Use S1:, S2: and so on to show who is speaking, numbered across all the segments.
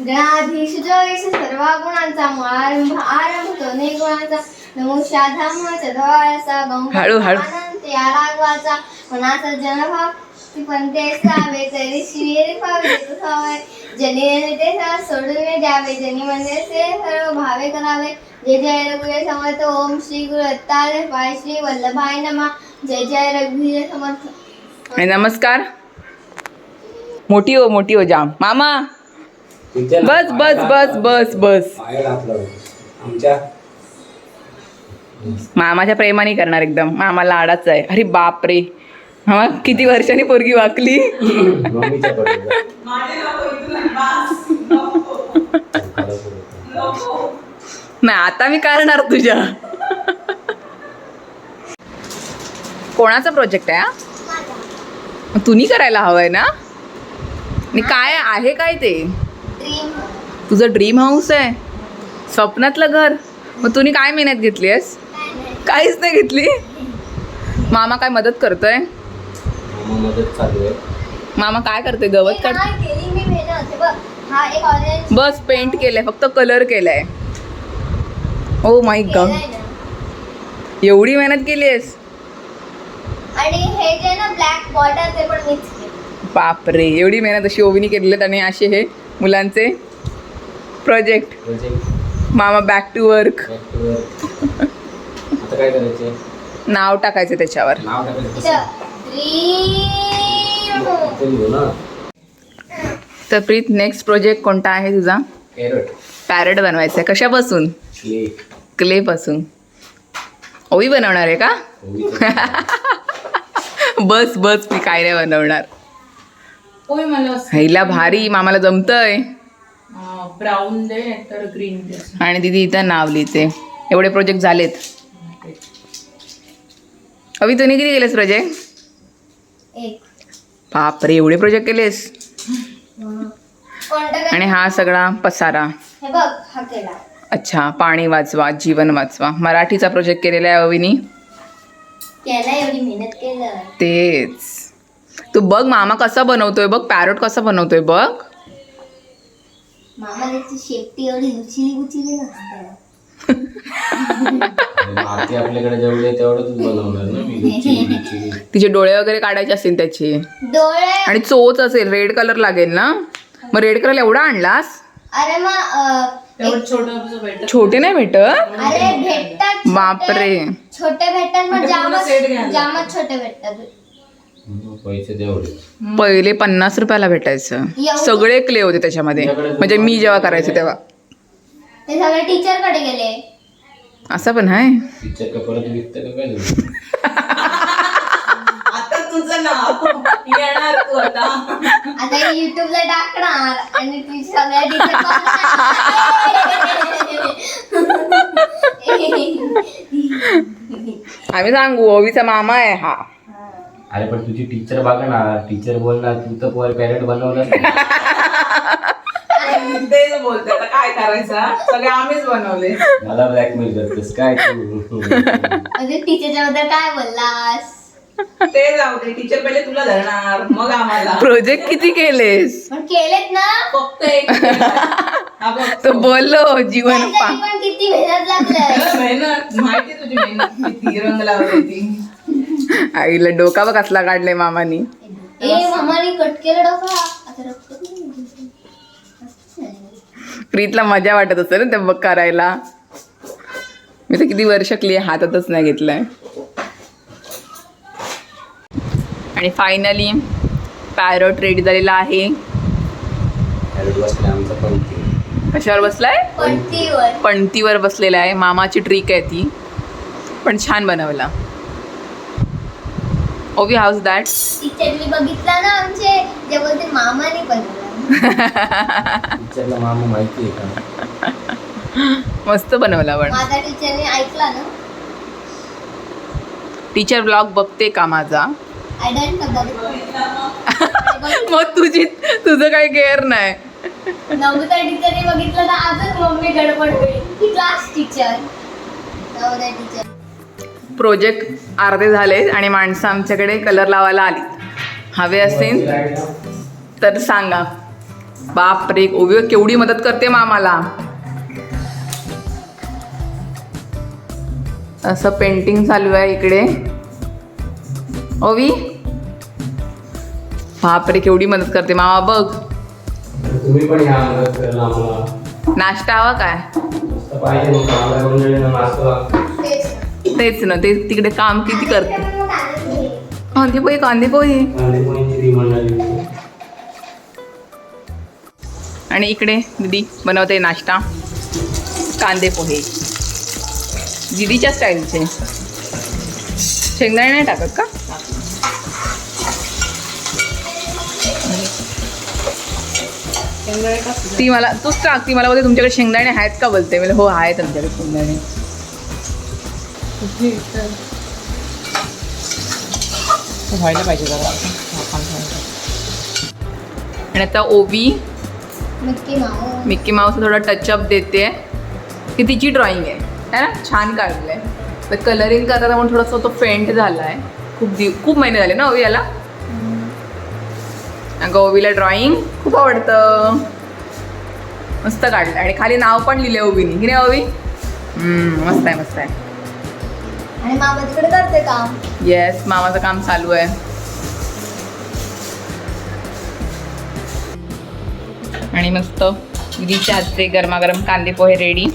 S1: गणाधीश जयश सर्व गुणांचा आरंभ आरंभ तो निर्गुणाचा. नमो शाधाम चधवायचा
S2: हळू, हळू.
S1: अनंत या रागवाचा. मनाचा जनभाव ती पण ते सावे तरी शिवीर पावे तुसावे जनी ते सोडून द्यावे. जनी म्हणजे ते सर्व भावे करावे. जय जय रघुवीर समर्थ. ओम श्री गुरु पाय श्री वल्लभाय नमा. जय जय रघुवीर समर्थ.
S2: नमस्कार. मोठी हो मोठी हो जाम. मामा. बस बस बस बस बस.
S3: बाहेर आपलं आमच्या
S2: मामाच्या प्रेमाने करणार एकदम. मामा लाडाच आहे. अरे बापरे. मामा किती वर्षांनी पोरगी वाकली? नाही आता मी करणार तुझ्या. कोणाचा प्रोजेक्ट आहे हा? तुम्ही करायला हवंय ना? काय आहे काय ते? तुझं ड्रीम हाऊस आहे? स्वप्नातलं घर? मग तुम्ही काय मेहनत घेतली आहेस? काहीच नाही घेतली? मामा काय मदत करतोय?
S3: मामा
S2: काय करतोय? गवत काढ
S1: हा केली मी मेहनत. हे बघ हा एक ऑरेंज
S2: बस पेंट केलंय फक्त कलर केलाय. Oh my god. एवढी मेहनत केली आहेस?
S1: आणि हे जे ना ब्लॅक बॉर्डर ते पण मिक्स केलं
S2: बापरे एवढी मेहनत अशी ओवीनी केलेली आणि असे हे मुलांचे प्रोजेक्ट.
S3: प्रोजेक्ट.
S2: मामा बॅक टू वर्क
S3: आता काय करायचे?
S2: नाव टाकायचं त्याच्यावर.
S3: नाव टाकायचं
S2: तर प्रीत नेक्स्ट प्रोजेक्ट कोणता आहे तुझा? पॅरेट बनवायचा आहे कशापासून?
S3: क्ले
S2: क्लेपासून ओवी बनवणार आहे का? बस बस मी काय नाही बनवणार.
S4: होय मला
S2: हिला भारी मामाला जमतंय.
S4: ब्राऊन दे तर ग्रीन दे.
S2: आणि दिदी इथं नाव लिहिते. एवढे प्रोजेक्ट झालेत. अवी तुम्ही किती केलेस प्रोजेक्ट
S1: एक.
S2: बापरे एवढे प्रोजेक्ट केलेस? आणि हा सगळा पसारा.
S1: हे बघ हा केला.
S2: अच्छा पाणी वाचवा जीवन वाचवा. मराठीचा प्रोजेक्ट केलेला आहे अविनी
S1: केला एवढी मेहनत केलं.
S2: तेच. तू बघ मामा कसा बनवतोय बघ पॅरोट कसा बनवतोय बघ.
S1: मामा त्याची शेपटी एवढी उचिली उचिली नसते.
S3: माती आपल्याकडे जेवढी आहे तेवढंच बनवणार ना मी. गुच्ची गुच्ची
S2: तिचे डोळे वगैरे काढायचे असतील त्याचे.
S1: डोळे?
S2: आणि चोच असेल रेड कलर लागेल ना? मग रेड कलर एवढा आणलास?
S1: अरे मग अं,
S4: तेवढं छोटं
S2: नाही. भेटत?
S1: अरे भेटतात छोटे-
S2: बापरे.
S1: छोटे भेटतात मग
S4: म्हणजे
S1: जामच जामच छोटे भेटतात.
S3: पैसे
S2: पहिले पन्नास रुपयाला भेटायचं? सगळे क्ले होते त्याच्यामध्ये. म्हणजे मी जेव्हा करायचे तेव्हा.
S1: ते सगळे टीचरकडे गेले.
S2: असं पण आहे
S3: पिक्चर का परत विकतं का काय झालं?
S4: आता तुझं नाव. येणार तू आता.
S1: आता युट्यूबला टाकणार आणि ती सगळ्या टीचर
S2: आम्ही सांगू ओवीचा मामा आहे हा.
S3: अरे पण तुझी टीचर बघा ना टीचर बोलणार तू तर पोर पॅरेट बनवलं
S4: तेच बोलते आता काय करायचं सगळे आम्हीच बनवले.
S3: मला ब्लॅकमेल करतेस काय तू?
S1: म्हणजे टीचरच्या बद्दल काय बोललास?
S4: ते जाऊ दे टीचर पहिले तुला धरणार मग आम्हाला.
S2: प्रोजेक्ट किती केलेस?
S1: पण केलेत ना.
S4: फक्त एक हा बघ.
S2: तो बोललो जीवन पा.
S1: त्यासाठी पण किती मेहनत लागलं
S4: मेहनत माहिती तुझी मेहनत किती रंग लावली ती
S2: आईला डोका बघ कसला काढलाय मामानी. प्रीतला मजा वाटत असते ना ते बघ करायला. मी तर किती वर्ष क्ले हातातच नाही घेतलाय. आणि फायनली पॅरोट रेडी झालेला आहे. कशावर बसलाय?
S1: पणतीवर.
S2: बसलेला आहे. मामाची ट्रिक आहे ती. पण छान बनवला. ओवी हाऊस दॅट
S1: टीचरनी बघितला ना आमचे जे बोलते मामाने बनवला
S3: टीचरला मामा माहिती आहे का
S2: मस्त बनवला पण.
S1: माझा टीचरने ऐकला ना.
S2: टीचर ब्लॉग बघते का माझा?
S1: आय डोंट बघितला
S2: मग तुझी तुझं काही केअर नाही.
S1: नवोदय टीचरने बघितलं तर आजच मम्मी गडबड होईल. क्लास टीचर टीचर
S2: प्रोजेक्ट अर्धे झाले आणि माणसं आमच्याकडे कलर लावायला आली. हवे असतील तर सांगा. बापरे ओवी केवढी मदत करते मामाला. असं पेंटिंग चालू आहे इकडे. ओवी? बापरे केवढी मदत करते मामा बघ. नाश्ता हवा काय? तेच ना ते तिकडे काम किती करते?
S1: कांदे पोहे.
S2: कांदे पोहे आणि इकडे दीदी बनवते नाश्ता. कांदे पोहे. दीदीच्या स्टाईलचे. शेंगदाणे नाही टाकत का? ती मला तूच टाक ती मला बोलते तुमच्याकडे शेंगदाणे आहेत का? बोलते म्हणजे हो आहेत आमच्याकडे शेंगदाणे.
S4: व्हायला पाहिजे जरा.
S2: आणि आता ओवी.
S1: Mickey Mouse.
S2: थोडा टचअप देते. की तिची ड्रॉइंग आहे. है ना? छान काढलं आहे तर कलरिंग करताना म्हणून थोडासा तो फेंट झाला आहे खूप दिव खूप महिने झाले ना ओवी याला? अगं ओवीला ड्रॉइंग खूप आवडतं. मस्त काढलं आणि खाली नाव पण लिहिले ओवीनी. की नाही ओवी? मस्त आहे मस्त आहे.
S1: आणि मामा तिकडे करते काम.
S2: येस मामाचं काम चालू आहे. आणि मस्त दीदीच्या हातचे गरमागरम कांदे पोहे रेडी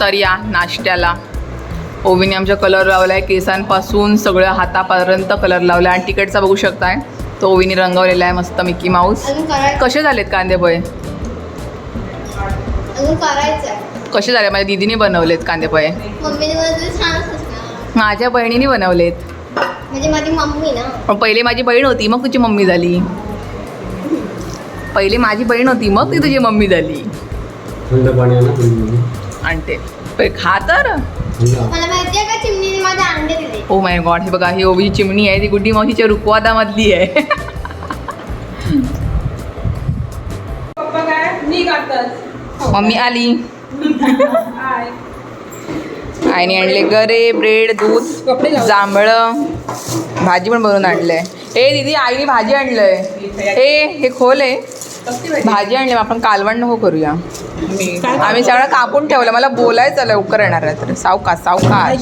S2: तर या नाश्त्याला. ओवीने आमच्या कलर लावला आहे केसांपासून सगळ्या हातापर्यंत कलर लावला आहे आणि तिकडचा बघू शकताय. तो ओवीने रंगवलेला आहे मस्त मिकी माऊस. कसे झालेत कांदे पोहे? कसे झाले? माझ्या दीदीने बनवलेत कांदे पोहे. माझ्या बहिणीने बनवलेत.
S1: म्हणजे माझी मम्मी ना.
S2: पण पहिले माझी बहीण होती मग तुझी मम्मी झाली. पहिले माझी बहीण होती मग ती तुझी मम्मी झाली. आणते पहिले खा तर.
S1: मला माहिती आहे का अंडे दिले.
S2: ओ माय गॉड हे बघा ही ओवी चिमणी आहे ती गुड्डी मावशीच्या रुकवादामधली आहे.
S4: काढतात
S2: मम्मी आली. आईने आणले गरे ब्रेड दूध. जांभळं. भाजी पण बनवून आणलंय. ए दीदी आईने भाजी आणलंय. ए हे खोल आहे भाजी? आणली आपण कालवण नको करूया. आम्ही सगळं कापून ठेवलं मला बोलायचं लवकर येणार आहे तर. सावका सावका.
S4: आहे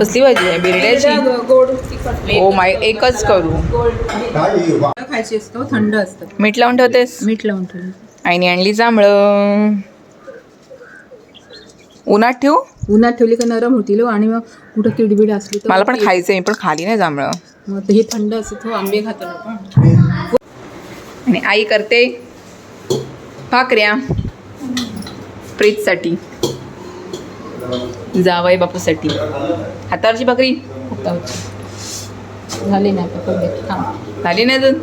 S2: कसली भाजी आहे? बिरड्याची ओ माय एकच करू.
S4: खायची असतो थंड असतं.
S2: मीठ लावून ठेवतेस?
S4: मीठ लावून ठेवलं
S2: आईने आणली जांभळं. उन्हात ठेवू?
S4: उन्हात ठेवली का नरम होतील हो आणि मग कुठं किडबिड असली
S2: मला पण खायचंय मी पण खाली नाही जांभळं.
S4: मग हे थंड असत हो आंबे खातो ना आपण.
S2: आणि आई करते. भाकऱ्या प्रीतसाठी. जावई बापूसाठी. हातावरची भाकरी.
S4: झाले ना आता पडले थांब.
S2: झाली नाही अजून?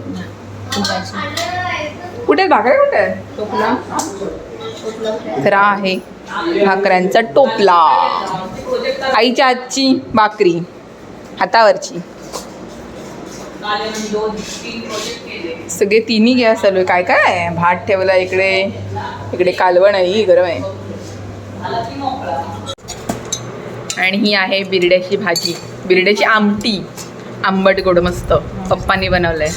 S2: कुठे भाकऱ्या कुठे?
S4: टोपला.
S2: तर हा आहे भाकऱ्यांचा टोपला. आईच्या हातची भाकरी. हातावरची. सगळे तिन्ही गॅस चालू आहे. काय काय आहे? भात ठेवला इकडे. इकडे कालवण आहे गरम आहे. आणि ही आहे बिरड्याची भाजी. बिरड्याची आमटी. आंबट गोड मस्त. पप्पांनी बनवलंय.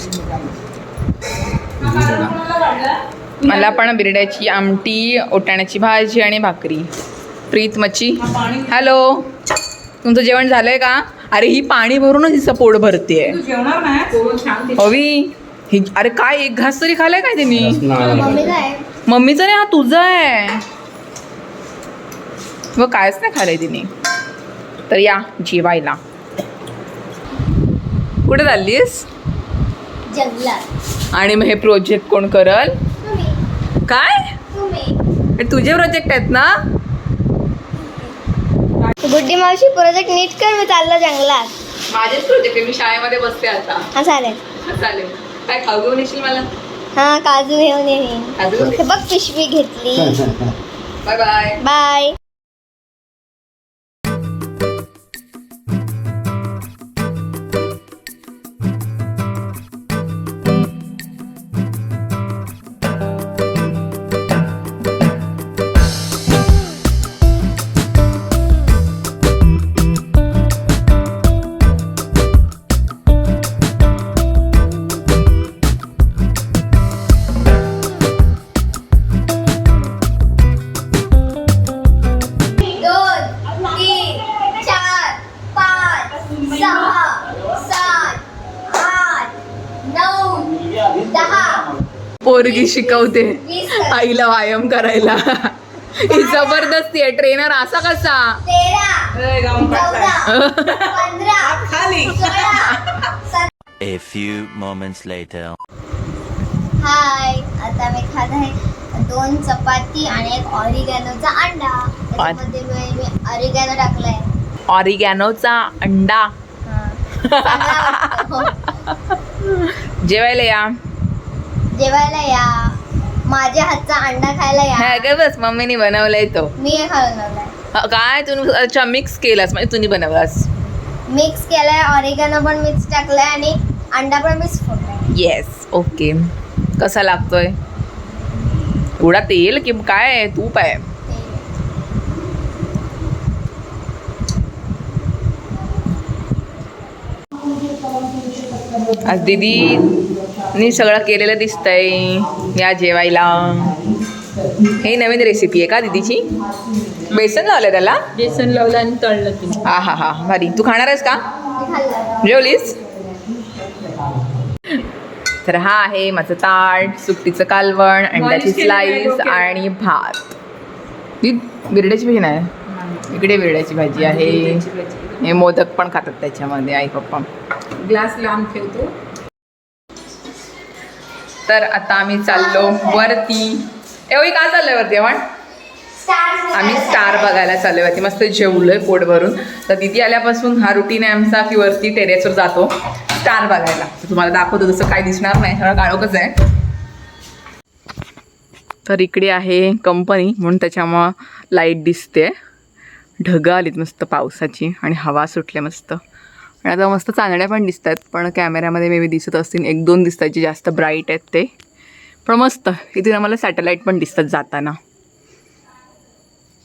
S2: मला पण बिरड्याची आमटी ओटाण्याची भाजी आणि भाकरी. प्रीत मच्छी हॅलो. तुमचं जेवण झालंय का? अरे ही पाणी भरूनच हिचं पोट भरते
S4: जेवणार नाही? छान
S2: हवी ही अरे काय एक घास तरी खाल्लाय काय त्यांनी? मम्मीचं नाही. हा तुझा आहे. व कायच नाही खाल्लंय तिने. तर या जेवायला. कुठे चाललीस? आणि मग हे प्रोजेक्ट कोण करल?
S1: तुम्ही.
S2: काय?
S1: तुम्ही.
S2: हे तुझे प्रोजेक्ट आहेत ना?
S1: गुड्डी मावशी प्रोजेक्ट नीट कर मी चाललो जंगलात.
S2: माझेच प्रोजेक्ट आहे मी शाळेमध्ये बसते आता.
S1: हा चालेल.
S2: चालेल. काय खाऊ घेऊन येशील मला?
S1: हा काजू घेऊन येईन.
S2: काजू
S1: बघ पिशवी घेतली.
S2: बाय बाय
S1: बाय
S2: पोरगी शिकवते. आईला व्यायाम करायला. ही जबरदस्ती आहे. ट्रेनर असा कसा?
S5: A few moments later.
S1: हाय आता मी खात आहे दोन चपाती आणि एक ऑरिगॅनोचा अंडा. त्याच्यामध्ये मी मी ऑरिगॅनो टाकलाय.
S2: ऑरिगॅनोचा अंडा.
S1: हा. चांगला वाटतो.
S2: जेवायला या.
S1: जेवायला या. माझ्या हातचा अंडा खायला
S2: हा
S1: या
S2: का बस मम्मीने बनवलाय तो.
S1: मी हे बनवलाय
S2: अ, काय तुम्ही अच्छा मिक्स केलास म्हणजे तुम्ही बनवलास.
S1: मिक्स केलाय ऑरिगॅनो पण मिक्स टाकलाय आणि अंडा पण मिक्स फोडलाय.
S2: येस ओके कसा लागतोय? एवढा तेल की काय आहे? तूप आहे. आज दीदीनी सगळं केलेलं दिसतंय या जेवायला. हे नवीन रेसिपी आहे का दीदीची? बेसन लावलं त्याला?
S4: बेसन लावलं आणि तळलं ती.
S2: हा हा हा. भारी. तू खाणार आहेस का?
S1: मी
S2: जेवलीस? तर हा आहे माझं ताट सुकटीचं कालवण अंड्याची
S4: डोक्यात.
S2: आणि भात. ही बिरड्याची भाजी नाही. इकडे बिरड्याची भाजी आहे. हे मोदक पण खातात त्याच्यामध्ये आई पप्पा.
S4: ग्लास लांब ठेवतो.
S2: तर आता आम्ही चाललो वरती. एवढी का चाललोय वरती आपण आम्ही स्टार बघायला चाललोय वरती. मस्त जेवलोय पोट भरून तर दिदी आल्यापासून हा रुटीन आहे आमचा की वरती टेरेसवर जातो. स्टार बघायला. तुम्हाला दाखवतो तसं काही दिसणार नाही. सगळं काळोखच आहे. तर इकडे आहे कंपनी म्हणून त्याच्यामुळं लाइट दिसते. ढगं आलीत मस्त पावसाची आणि हवा सुटले मस्त. आणि आता मस्त चांदण्या पण दिसत आहेत पण कॅमेऱ्यामध्ये मे बी दिसत असतील. एक दोन दिसत आहेत जे जास्त ब्राईट आहेत ते. पण मस्त इथे आम्हाला सॅटेलाईट पण दिसतात जाताना.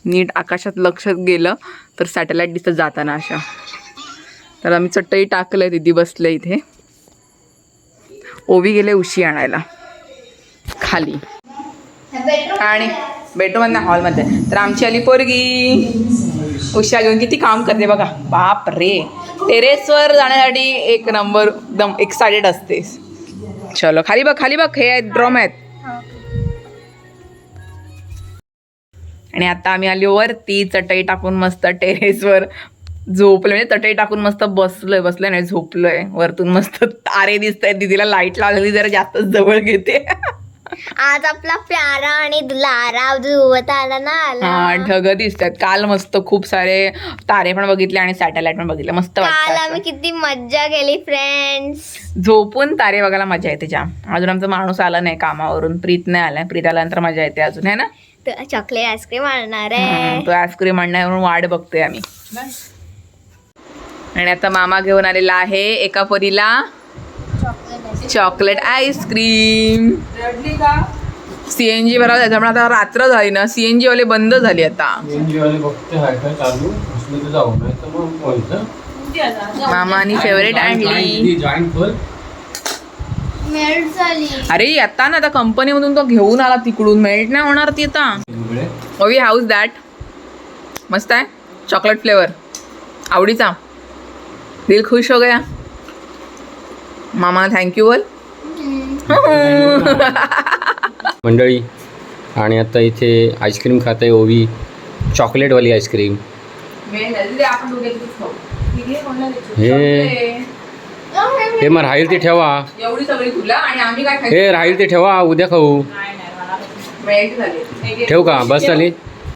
S2: नीट आकाशात लक्षात गेलं तर सॅटेलाईट दिसतात जाताना अशा. तर आम्ही चटई टाकलं दिदी बसलं इथे. ओवी गेले उशी आणायला. खाली.
S1: bedroom
S2: आणि बेडरूममधल्या हॉलमध्ये तर आमची आली पोरगी. उषा घेऊन किती काम करते बघा. बाप रे. टेरेसवर जाण्यासाठी एक नंबर एकदम एक्सायटेड असते. चलो खाली बघ खाली बघ. हे आहेत ड्रम आहेत. आणि आता आम्ही आली वरती चटई टाकून मस्त टेरेसवर झोपलोय. म्हणजे चटई टाकून मस्त बसलोय बसलोय नाही झोपलोय. वरतून मस्त तारे दिसत आहेत दिदीला लाइट लावलेली जरा जास्तच जवळ घेते.
S1: आज आपला प्यारा आणि दुलारा धुवत आला ना
S2: हा
S1: आला
S2: ढग दिसतात. काल मस्त खूप सारे तारे पण बघितले आणि सॅटेलाइट पण बघितले. मस्त
S1: काल
S2: वाटतं
S1: आम्ही. किती मज्जा केली फ्रेंड्स
S2: झोपून तारे बघायला मजा येते जाम. अजून आमचा माणूस आला नाही कामावरून. प्रीत नाही आलाय प्रीत आल्यानंतर मजा येते अजून है ना?
S1: चॉकलेट आईस्क्रीम आणणार
S2: हम्म,
S1: आहे.
S2: तो आईस्क्रीम आणणार म्हणून वाट बघतोय आम्ही. आणि आता मामा घेऊन आलेला आहे एका परीला.
S1: Chocolate
S2: ice cream.
S4: रडली का?
S2: सीएनजी भरावं त्याच्यामुळे आता रात्र झाली ना सीएनजी वाले बंद झाली आता.
S3: एनजीओ वाले बघते हाय काय चालू? असलं तर जाऊ नाही तर मग बोलतं
S2: मामानी फेवरेट आणली अरे आता ना आता कंपनीमधून तो घेऊन आला तिकडून. मेल्ट नाही होणार ती आता. ओवी हाऊस दॅट मस्त आहे. चॉकलेट फ्लेवर आवडीचा. दिल खुश हो गया. मामा थँक्यू बोल.
S3: मंडळी आणि आता इथे आईस्क्रीम खात आहे ओवी. चॉकलेटवाली आईस्क्रीम. हे. हे मग राहील ते ठेवा.
S2: एवढी सगळी तुला आणि आम्ही काय
S3: हे राहील ते ठेवा उद्या खाऊ.
S2: नाही नाही मला मेल्ट झाली
S3: ठेवू का? बस झाली